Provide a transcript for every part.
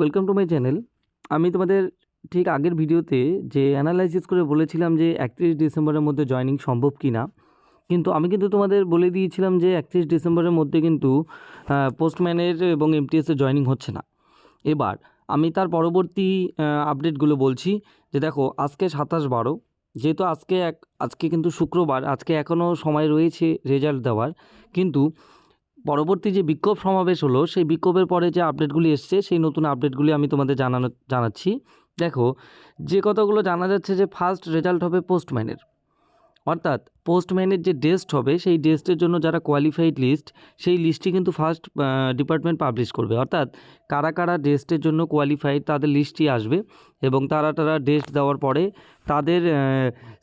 Welcome to my channel আমি তোমাদের ঠিক আগের ভিডিওতে যে অ্যানালাইসিস করে বলেছিলাম যে একত্রিশ ডিসেম্বরের মধ্যে জয়েনিং সম্ভব কি না কিন্তু আমি কিন্তু তোমাদের বলে দিয়েছিলাম যে একত্রিশ ডিসেম্বরের মধ্যে কিন্তু পোস্টম্যানের এবং এমটিএসের জয়েনিং হচ্ছে না। এবার আমি তার পরবর্তী আপডেটগুলো বলছি যে দেখো, আজকে সাতাশ বারো, যেহেতু আজকে এক, আজকে কিন্তু শুক্রবার, আজকে এখনও সময় রয়েছে রেজাল্ট দেওয়ার, কিন্তু পরবর্তী যে বিক্ষোভ সমাবেশ হলো, সেই বিক্ষোভের পরে যে আপডেটগুলি এসছে, সেই নতুন আপডেটগুলি আমি তোমাদের জানানো, জানাচ্ছি। দেখো, যে কথাগুলো জানা যাচ্ছে যে ফার্স্ট রেজাল্ট হবে পোস্টম্যানের অর্থাৎ পোস্টম্যানের যে ডেস্ট হবে, সেই ডেস্টের জন্য যারা কোয়ালিফাইড লিস্ট সেই লিস্টটি কিন্তু ফার্স্ট ডিপার্টমেন্ট পাবলিশ করবে। অর্থাৎ কারা কারা ডেস্টের জন্য কোয়ালিফাইড তাদের লিস্টটি আসবে এবং তারা তারা ডেস্ট দেওয়ার পরে, তাদের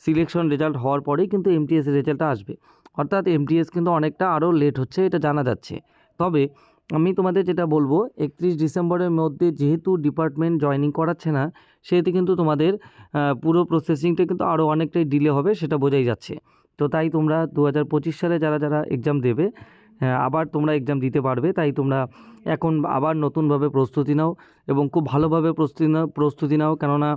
সিলেকশন রেজাল্ট হওয়ার পরেই কিন্তু এমটিএস রেজাল্টটা আসবে। অর্থাৎ এমটিএস কিন্তু অনেকটা আরও লেট হচ্ছে, এটা জানা যাচ্ছে। তবে আমি তোমাদের যেটা বলব, একত্রিশ ডিসেম্বরের মধ্যে যেহেতু ডিপার্টমেন্ট জয়নিং করাচ্ছে না, সেহেতু কিন্তু তোমাদের পুরো প্রসেসিংটা কিন্তু আরও অনেকটাই ডিলে হবে, সেটা বোঝাই যাচ্ছে। তো তাই তোমরা দু হাজার পঁচিশ সালে যারা যারা এক্সাম দেবে আবার তোমরা এক্সাম দিতে পারবে, তাই তোমরা এখন আবার নতুনভাবে প্রস্তুতি নাও এবং খুব ভালোভাবে প্রস্তুতি নাও প্রস্তুতি নাও। কেননা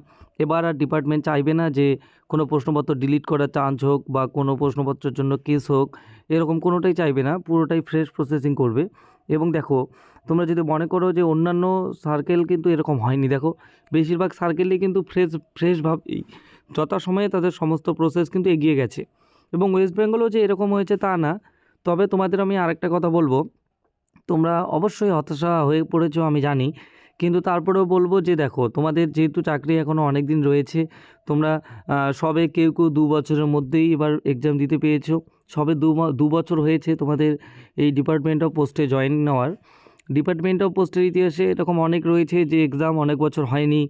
এবার আর ডিপার্টমেন্ট চাইবে না যে কোনো প্রশ্নপত্র ডিলিট করার চান্স হোক বা কোনো প্রশ্নপত্রের জন্য কেস হোক, এরকম কোনোটাই চাইবে না, পুরোটাই ফ্রেশ প্রসেসিং করবে। এবং দেখো, তোমরা যদি মনে করো যে অন্যান্য সার্কেল কিন্তু এরকম হয়নি, দেখো, বেশিরভাগ সার্কেলই কিন্তু ফ্রেশ ফ্রেশভাবেই যথাসময়ে তাদের সমস্ত প্রসেস কিন্তু এগিয়ে গেছে। এবং ওয়েস্ট বেঙ্গলও যে এরকম হয়েছে তা না তবে তোমাদের আমি আরেকটা কথা বলব। তোমরা অবশ্যই হতাশা হয়ে পড়েছো, আমি জানি। কিন্তু তারপরেও বলব যে দেখো, তোমাদের যেহেতু চাকরি এখনও অনেক দিন রয়েছে, তোমরা সবে কেউ কেউ দু বছরের মধ্যেই এবার এক্সাম দিতে পেয়েছ সবে দু দু বছর হয়েছে তোমাদের এই ডিপার্টমেন্ট অফ পোস্টে জয়েন নেওয়ার। ডিপার্টমেন্ট অফ পোস্টের ইতিহাসে এরকম অনেক রয়েছে যে এক্সাম অনেক বছর হয়নি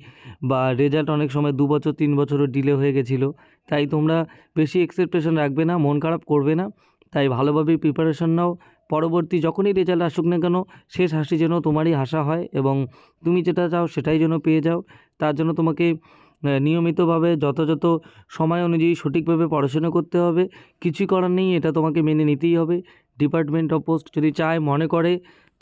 বা রেজাল্ট অনেক সময় দু বছর, তিন বছরও ডিলে হয়ে গেছিল। তাই তোমরা বেশি এক্সপেকটেশন রাখবে না, মন খারাপ করবে না। তাই ভালোভাবে প্রিপারেশন নাও। পরবর্তী যখনই রেজাল্ট আসুক না কেন, শেষ হাসি যেন তোমারই হাসা হয় এবং তুমি যেটা চাও সেটাই যেন পেয়ে যাও। তার জন্য তোমাকে নিয়মিতভাবে যথাযথ সময় অনুযায়ী সঠিকভাবে পড়াশোনা করতে হবে। কিছুই করার নেই, এটা তোমাকে মেনে নিতেই হবে। ডিপার্টমেন্ট অফ পোস্ট যদি চায়, মনে করে,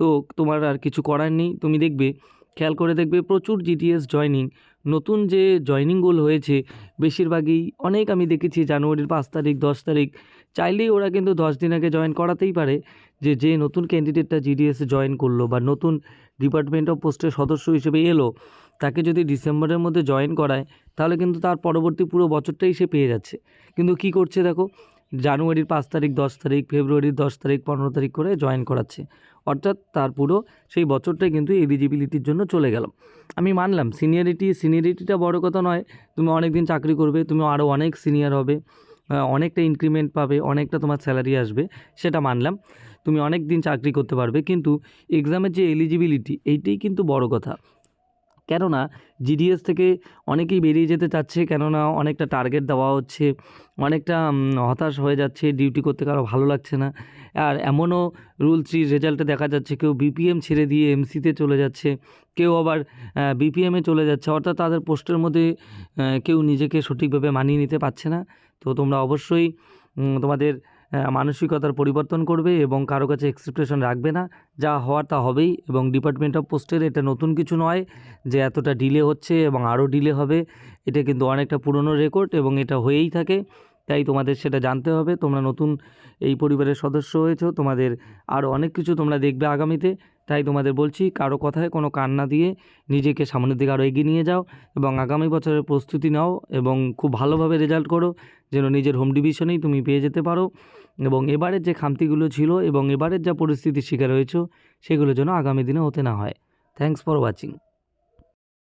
তো তোমার আর কিছু করার নেই। তুমি দেখবে, খেয়াল করে দেখবে প্রচুর জিটিএস জয়নিং নতুন যে জয়নিংগুলো হয়েছে, বেশিরভাগই অনেক আমি দেখেছি জানুয়ারির পাঁচ তারিখ, দশ তারিখ চাইলেই ওরা কিন্তু দশ দিন আগে জয়েন করাতেই পারে যে যে নতুন ক্যান্ডিডেটটা জিডিএসে জয়েন করল বা নতুন ডিপার্টমেন্ট অফ পোস্টের সদস্য হিসেবে এলো, তাকে যদি ডিসেম্বরের মধ্যে জয়েন করায়, তাহলে কিন্তু তার পরবর্তী পুরো বছরটাই সে পেয়ে যাচ্ছে। কিন্তু কি করছে দেখো, জানুয়ারির পাঁচ তারিখ, দশ তারিখ, ফেব্রুয়ারির দশ তারিখ, পনেরো তারিখ করে জয়েন করাচ্ছে। অর্থাৎ তার পুরো সেই বছরটাই কিন্তু এলিজিবিলিটির জন্য চলে গেল। আমি মানলাম সিনিয়রিটি সিনিয়রিটিটা বড় কথা নয়, তুমি অনেক দিন চাকরি করবে, তুমি আরও অনেক সিনিয়র হবে। অনেকটা ইনক্রিমেন্ট পাবে, অনেকটা তোমার স্যালারি আসবে, সেটা মানলাম। তুমি অনেক দিন চাকরি করতে পারবে, কিন্তু এক্সামের যে এলিজিবিলিটি এইটাই কিন্তু বড় কথা। কেননা জিডিএস থেকে অনেকেই বেরিয়ে যেতে চাচ্ছে, কেননা অনেকটা টার্গেট দেওয়া হচ্ছে, অনেকটা হতাশ হয়ে যাচ্ছে ডিউটি করতে কারও ভালো লাগছে না। আর এমনও রুল থ্রি রেজাল্টে দেখা যাচ্ছে কেউ বিপিএম ছেড়ে দিয়ে এমসিতে চলে যাচ্ছে, কেউ আবার বিপিএমে চলে যাচ্ছে, অর্থাৎ তাদের পোস্টের মধ্যে কেউ নিজেকে সঠিকভাবে মানিয়ে নিতে পারছে না। তো তোমরা অবশ্যই তোমাদের মানসিকতার পরিবর্তন করবে এবং কারও কাছে এক্সপেকটেশন রাখবে না। যা হওয়ার তা হবেই এবং ডিপার্টমেন্ট অফ পোস্টের এটা নতুন কিছু নয় যে এতটা ডিলে হচ্ছে এবং আরও ডিলে হবে। এটা কিন্তু অনেকটা পুরনো রেকর্ড এবং এটা হয়েই থাকে। তাই তোমাদের সেটা জানতে হবে। তোমরা নতুন এই পরিবারের সদস্য হয়েছো। তোমাদের আরও অনেক কিছু তোমরা দেখবে আগামীতে। তাই তোমাদের বলছি, কারও কথায় কোনো কান না দিয়ে নিজেকে সামনের দিকে আরও এগিয়ে নিয়ে যাও এবং আগামী বছরের প্রস্তুতি নাও এবং খুব ভালোভাবে রেজাল্ট করো, যেন নিজের হোম ডিভিশনেই তুমি পেয়ে যেতে পারো। এবং এবারের যে খামতিগুলো ছিল এবং এবারের যা পরিস্থিতির শিকার হয়েছো, সেগুলো যেন আগামী দিনে হতে না হয়। Thanks for watching